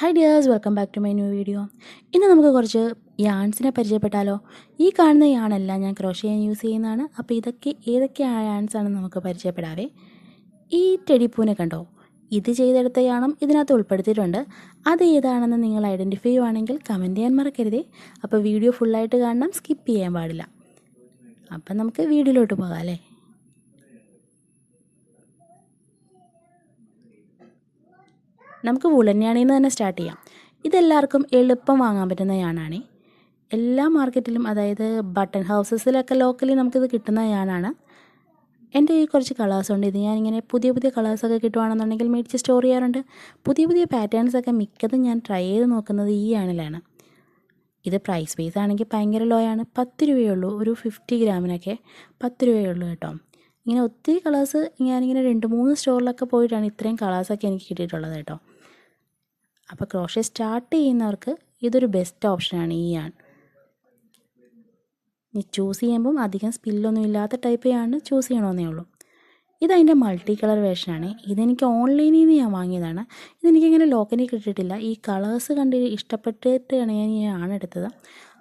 Hi dears welcome back to my new video ഇന്ന് നമുക്ക് കുറച്ച് യാൺസിനെ പരിചയപ്പെട്ടാലോ? ഈ കാണുന്ന യാണെല്ലാം ഞാൻ ക്രോഷ് ചെയ്യാൻ യൂസ് ചെയ്യുന്നതാണ്. അപ്പോൾ ഇതൊക്കെ ഏതൊക്കെ യാൺസ് ആണെന്ന് നമുക്ക് പരിചയപ്പെടാവേ? ഈ ടെഡിപ്പൂനെ കണ്ടോ? ഇത് ചെയ്തെടുത്ത യാണം ഇതിനകത്ത് ഉൾപ്പെടുത്തിയിട്ടുണ്ട്. അത് ഏതാണെന്ന് നിങ്ങൾ ഐഡന്റിഫൈ ചെയ്യുവാണെങ്കിൽ കമന്റ് ചെയ്യാൻ മറക്കരുതേ. അപ്പോൾ വീഡിയോ ഫുള്ളായിട്ട് കാണണം സ്കിപ്പ് ചെയ്യാൻ പാടില്ല. അപ്പം നമുക്ക് വീഡിയോയിലോട്ട് പോകാം അല്ലേ? നമുക്ക് വുളന്യാണിയിൽ നിന്ന് തന്നെ സ്റ്റാർട്ട് ചെയ്യാം. ഇതെല്ലാവർക്കും എളുപ്പം വാങ്ങാൻ പറ്റുന്ന യാണാണ്. എല്ലാ മാർക്കറ്റിലും അതായത് ബട്ടൺ ഹൗസസിലൊക്കെ ലോക്കലി നമുക്കിത് കിട്ടുന്ന യാണാണ്. എന്റെ ഈ കുറച്ച് കളേഴ്സ് ഉണ്ട്. ഇത് ഞാനിങ്ങനെ പുതിയ പുതിയ കളേഴ്സൊക്കെ കിട്ടുവാണെന്നുണ്ടെങ്കിൽ മേടിച്ച് സ്റ്റോർ ചെയ്യാറുണ്ട്. പുതിയ പുതിയ പാറ്റേൺസൊക്കെ മിക്കതും ഞാൻ ട്രൈ ചെയ്ത് നോക്കുന്നത് ഈ ആണിലാണ് ഇത് പ്രൈസ് വൈസ് ആണെങ്കിൽ ഭയങ്കര ലോ ആണ് പത്ത് രൂപയേ ഉള്ളൂ ഒരു ഫിഫ്റ്റി ഗ്രാമിനൊക്കെ പത്ത് രൂപയേ ഉള്ളൂ കേട്ടോ. ഇങ്ങനെ ഒത്തിരി കളേഴ്സ് ഞാനിങ്ങനെ രണ്ട് മൂന്ന് സ്റ്റോറിലൊക്കെ പോയിട്ടാണ് ഇത്രയും കളേഴ്സൊക്കെ എനിക്ക് കിട്ടിയിട്ടുള്ളത് കേട്ടോ. അപ്പോൾ ക്രോഷേ സ്റ്റാർട്ട് ചെയ്യുന്നവർക്ക് ഇതൊരു ബെസ്റ്റ് ഓപ്ഷനാണ് ഈ ആൺ ഇനി ചൂസ് ചെയ്യുമ്പം അധികം സ്പില്ലൊന്നും ഇല്ലാത്ത ടൈപ്പ് ആണ് ചൂസ് ചെയ്യണമെന്നേ ഉള്ളൂ. ഇതതിന്റെ മൾട്ടി കളർ വേഷനാണ് ഇതെനിക്ക് ഓൺലൈനിൽ നിന്ന് ഞാൻ വാങ്ങിയതാണ്. ഇതെനിക്കിങ്ങനെ ലോക്കലിൽ കിട്ടിയിട്ടില്ല. ഈ കളേഴ്സ് കണ്ട് ഇഷ്ടപ്പെട്ടിട്ടാണ് ഞാൻ ഈ ആണ് എടുത്തത്.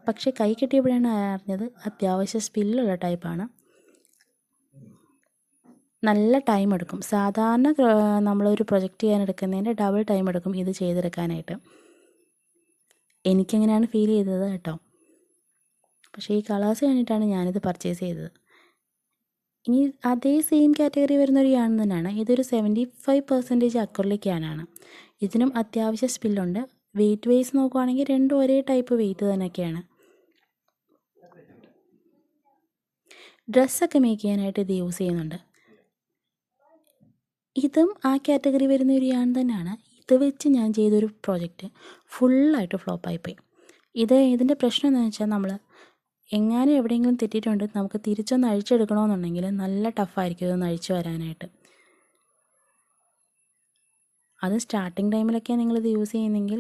പക്ഷേ കൈ കിട്ടിയപ്പോഴാണ് അറിഞ്ഞത് അത്യാവശ്യം സ്പില്ലുള്ള ടൈപ്പാണ് നല്ല ടൈം എടുക്കും. സാധാരണ നമ്മളൊരു പ്രൊജക്റ്റ് ചെയ്യാൻ എടുക്കുന്നതിന്റെ ഡബിൾ ടൈം എടുക്കും ഇത് ചെയ്തെടുക്കാനായിട്ട്. എനിക്കങ്ങനെയാണ് ഫീൽ ചെയ്തത് കേട്ടോ. പക്ഷേ ഈ കളേഴ്സ് കണ്ടിട്ടാണ് ഞാനിത് പർച്ചേസ് ചെയ്തത്. ഇനി അതേ സെയിം കാറ്റഗറി വരുന്ന ഒരു യാൺ തന്നെയാണ്. ഇതൊരു സെവന്റി ഫൈവ് പെർസെന്റേജ് അക്രലിക് ആണ്. ഇതിനും അത്യാവശ്യം സ്പില്ലുണ്ട് വെയിറ്റ് വൈസ് നോക്കുവാണെങ്കിൽ രണ്ടും ഒരേ ടൈപ്പ് വെയിറ്റ് തന്നെയൊക്കെയാണ്. ഡ്രസ്സൊക്കെ മേക്ക് ചെയ്യാനായിട്ട് ഇത് യൂസ് ചെയ്യുന്നുണ്ട്. ഇതും ആ കാറ്റഗറി വരുന്ന ഒരു യാൺ തന്നെയാണ്. ഇത് വെച്ച് ഞാൻ ചെയ്തൊരു പ്രോജക്റ്റ് ഫുള്ളായിട്ട് ഫ്ലോപ്പായിപ്പോയി ഇത് ഇതിന്റെ പ്രശ്നം എന്താണെന്ന് വെച്ചാൽ നമ്മൾ എങ്ങാനും എവിടെയെങ്കിലും തെറ്റിയിട്ടുണ്ട് നമുക്ക് തിരിച്ചൊന്ന് അഴിച്ചെടുക്കണമെന്നുണ്ടെങ്കിൽ നല്ല ടഫായിരിക്കും ഇതൊന്ന് അഴിച്ചു വരാനായിട്ട്. അത് സ്റ്റാർട്ടിങ് ടൈമിലൊക്കെ നിങ്ങളിത് യൂസ് ചെയ്യുന്നെങ്കിൽ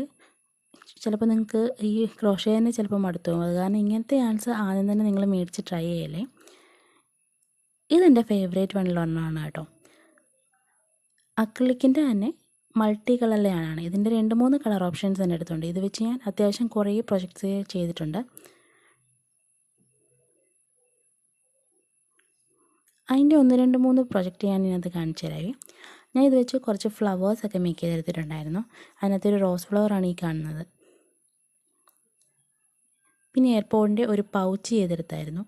ചിലപ്പോൾ നിങ്ങൾക്ക് ഈ ക്രോഷേ തന്നെ ചിലപ്പോൾ മടുത്തു പോകും. അത് കാരണം ഇങ്ങനത്തെ ആൻസ് ആദ്യം തന്നെ നിങ്ങൾ മേടിച്ച് ട്രൈ ചെയ്യല്ലേ. ഇതെന്റെ ഫേവറേറ്റ് വണ്ണിലൊന്നാണ് കേട്ടോ. അക്രിലിക്കിന്റെ തന്നെ മൾട്ടി കളറിലാണ് ഇതിന്റെ രണ്ട് മൂന്ന് കളർ ഓപ്ഷൻസ് തന്നെ എടുത്തുണ്ട് ഇത് വെച്ച് ഞാൻ അത്യാവശ്യം കുറേ പ്രൊജക്ട്സ് ചെയ്തിട്ടുണ്ട്. അതിന്റെ ഒന്ന് രണ്ട് മൂന്ന് പ്രൊജക്റ്റ് ഞാൻ ഇതിനകത്ത് കാണിച്ചു തരാവേ ഞാൻ ഇത് വെച്ച് കുറച്ച് ഫ്ലവേഴ്സ് ഒക്കെ മേക്ക് ചെയ്തെടുത്തിട്ടുണ്ടായിരുന്നു. അതിനകത്തൊരു റോസ് ഫ്ലവറാണ് ഈ കാണുന്നത്. പിന്നെ എയർപോർട്ടിന്റെ ഒരു പൗച്ച് ചെയ്തെടുത്തായിരുന്നു.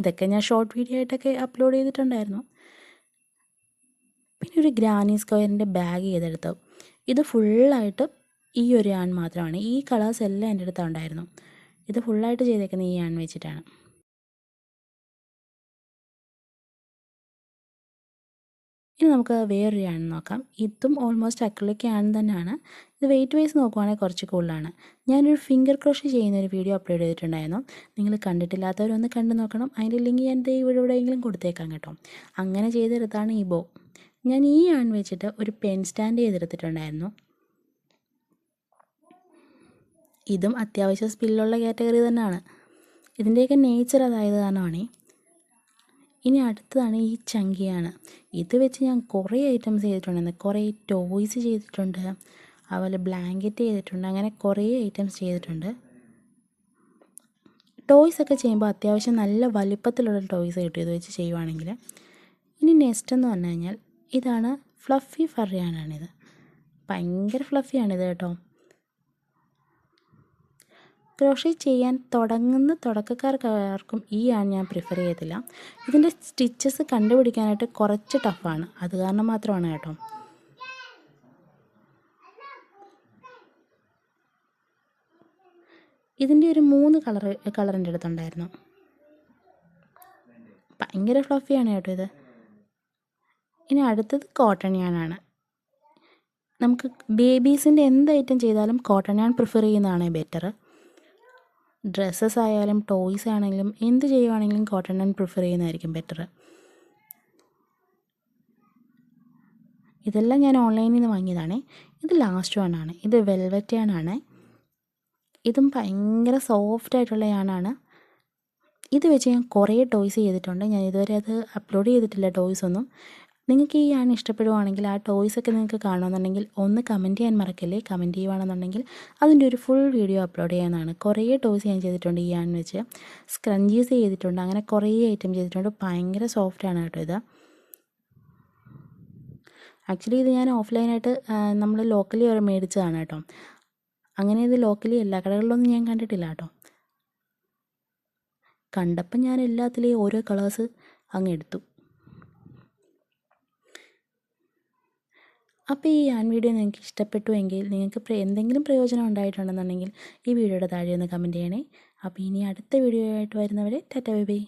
ഇതൊക്കെ ഞാൻ ഷോർട്ട് വീഡിയോ ആയിട്ടൊക്കെ അപ്ലോഡ് ചെയ്തിട്ടുണ്ടായിരുന്നു. പിന്നെ ഒരു ഗ്രാനി സ്ക്വയറിന്റെ ബാഗ് ചെയ്തെടുത്തു ഇത് ഫുള്ളായിട്ട് ഈ ഒരു ആൺ മാത്രമാണ്. ഈ കളേഴ്സ് എല്ലാം എന്റെ അടുത്ത് ഉണ്ടായിരുന്നു. ഇത് ഫുള്ളായിട്ട് ചെയ്തേക്കുന്നത് ഈ ആൺ വെച്ചിട്ടാണ്. ഇനി നമുക്ക് വേറൊരു ആൺ നോക്കാം. ഇതും ഓൾമോസ്റ്റ് അക്രിലിക് ആൺ തന്നെയാണ്. ഇത് വെയിറ്റ് വൈസ് നോക്കുവാണെങ്കിൽ കുറച്ച് കൂടുതലാണ്. ഞാനൊരു ഫിംഗർ ക്രോഷ് ചെയ്യുന്ന ഒരു വീഡിയോ അപ്ലോഡ് ചെയ്തിട്ടുണ്ടായിരുന്നു. നിങ്ങൾ കണ്ടിട്ടില്ലാത്തവരൊന്ന് കണ്ടു നോക്കണം. അതിന്റെ ലിങ്ക് ഞാൻ ഇവിടെ എവിടെയെങ്കിലും കൊടുത്തേക്കാം കേട്ടോ. അങ്ങനെ ചെയ്തെടുത്താണ് ഈ ബോ ഞാൻ ഈ ആൺ വെച്ചിട്ട് ഒരു പെൻ സ്റ്റാൻഡ് ചെയ്തെടുത്തിട്ടുണ്ടായിരുന്നു. ഇതും അത്യാവശ്യം സ്പില്ലുള്ള കാറ്റഗറി തന്നെയാണ്. ഇതിന്റെയൊക്കെ നേച്ചർ അതായത് കാരണമാണ്. ഇനി അടുത്തതാണ് ഈ ചങ്കിയാണ്. ഇത് വെച്ച് ഞാൻ കുറേ ഐറ്റംസ് ചെയ്തിട്ടുണ്ടായിരുന്നു. കുറേ ടോയ്സ് ചെയ്തിട്ടുണ്ട്. അതുപോലെ ബ്ലാങ്കറ്റ് ചെയ്തിട്ടുണ്ട്. അങ്ങനെ കുറേ ഐറ്റംസ് ചെയ്തിട്ടുണ്ട്. ടോയ്സ് ഒക്കെ ചെയ്യുമ്പോൾ അത്യാവശ്യം നല്ല വലിപ്പത്തിലുള്ള ടോയ്സ് കിട്ടും. ഇത് വെച്ച് ചെയ്യുവാണെങ്കിൽ. ഇനി നെക്സ്റ്റ് എന്ന് പറഞ്ഞു കഴിഞ്ഞാൽ ഇതാണ് ഫ്ലഫി ഫറിയാനാണിത് ഭയങ്കര ഫ്ലഫിയാണിത് കേട്ടോ. ക്രോഷേ ചെയ്യാൻ തുടങ്ങുന്ന തുടക്കക്കാർക്കാർക്കും ഈ ആണ് ഞാൻ പ്രിഫർ ചെയ്തില്ല ഇതിന്റെ സ്റ്റിച്ചസ് കണ്ടുപിടിക്കാനായിട്ട് കുറച്ച് ടഫാണ് അത് കാരണം മാത്രമാണ് കേട്ടോ. ഇതിന്റെ ഒരു മൂന്ന് കളർ കളറിന്റെ അടുത്തുണ്ടായിരുന്നു. ഭയങ്കര ഫ്ലഫിയാണ് കേട്ടോ ഇത്. ഇനി അടുത്തത് കോട്ടൺ ഞാനാണ് നമുക്ക് ബേബീസിന്റെ എന്ത് ഐറ്റം ചെയ്താലും കോട്ടൺ ഞാൻ പ്രിഫർ ചെയ്യുന്നതാണ് ബെറ്റർ ഡ്രസ്സസ് ആയാലും ടോയ്സ് ആണെങ്കിലും എന്ത് ചെയ്യുവാണെങ്കിലും കോട്ടൺ ഞാൻ പ്രിഫർ ചെയ്യുന്നതായിരിക്കും ബെറ്റർ ഇതെല്ലാം ഞാൻ ഓൺലൈനിൽ നിന്ന് വാങ്ങിയതാണ്. ഇത് ലാസ്റ്റ് വൺ ആണ്. ഇത് വെൽവെറ്റ് ആണ്. ഇതും ഭയങ്കര സോഫ്റ്റ് ആയിട്ടുള്ള ഞാനാണ് ഇത് വെച്ച് ഞാൻ കുറേ ടോയ്സ് ചെയ്തിട്ടുണ്ട്. ഞാൻ ഇതുവരെ അത് അപ്ലോഡ് ചെയ്തിട്ടില്ല ടോയ്സ് ഒന്നും. നിങ്ങൾക്ക് ഈ യാൺ ഇഷ്ടപ്പെടുവാണെങ്കിൽ ആ ടോയ്സ് ഒക്കെ നിങ്ങൾക്ക് കാണുമെന്നുണ്ടെങ്കിൽ ഒന്ന് കമന്റ് ചെയ്യാൻ മറക്കല്ലേ? കമന്റ് ചെയ്യുവാണെന്നുണ്ടെങ്കിൽ അതിന്റെ ഒരു ഫുൾ വീഡിയോ അപ്ലോഡ് ചെയ്യാനാണ്. കുറേ ടോയ്സ് ഞാൻ ചെയ്തിട്ടുണ്ട് ഈ യാൺ വെച്ച്. സ്ക്രഞ്ചീസ് ചെയ്തിട്ടുണ്ട്. അങ്ങനെ കുറേ ഐറ്റം ചെയ്തിട്ടുണ്ട്. ഭയങ്കര ആണ് കേട്ടോ ഇത്. ആക്ച്വലി ഇത് ഞാൻ ഓഫ്ലൈനായിട്ട് നമ്മൾ ലോക്കലി വരെ മേടിച്ചതാണ് കേട്ടോ. അങ്ങനെ ഇത് ലോക്കലി എല്ലാ കടകളിലൊന്നും ഞാൻ കണ്ടിട്ടില്ല കേട്ടോ. കണ്ടപ്പോൾ ഞാൻ എല്ലാത്തിലെയും ഓരോ കളേഴ്സ് അങ്ങ് എടുത്തു. അപ്പോൾ ഈ ആൺ വീഡിയോ നിങ്ങൾക്ക് ഇഷ്ടപ്പെട്ടു എങ്കിൽ നിങ്ങൾക്ക് എന്തെങ്കിലും പ്രയോജനം ഉണ്ടായിട്ടുണ്ടെന്നുണ്ടെങ്കിൽ ഈ വീഡിയോയുടെ താഴെ ഒന്ന് കമന്റ് ചെയ്യണേ. അപ്പോൾ ഇനി അടുത്ത വീഡിയോ ആയിട്ട് വരുന്നവരെ ടാറ്റ ബൈ.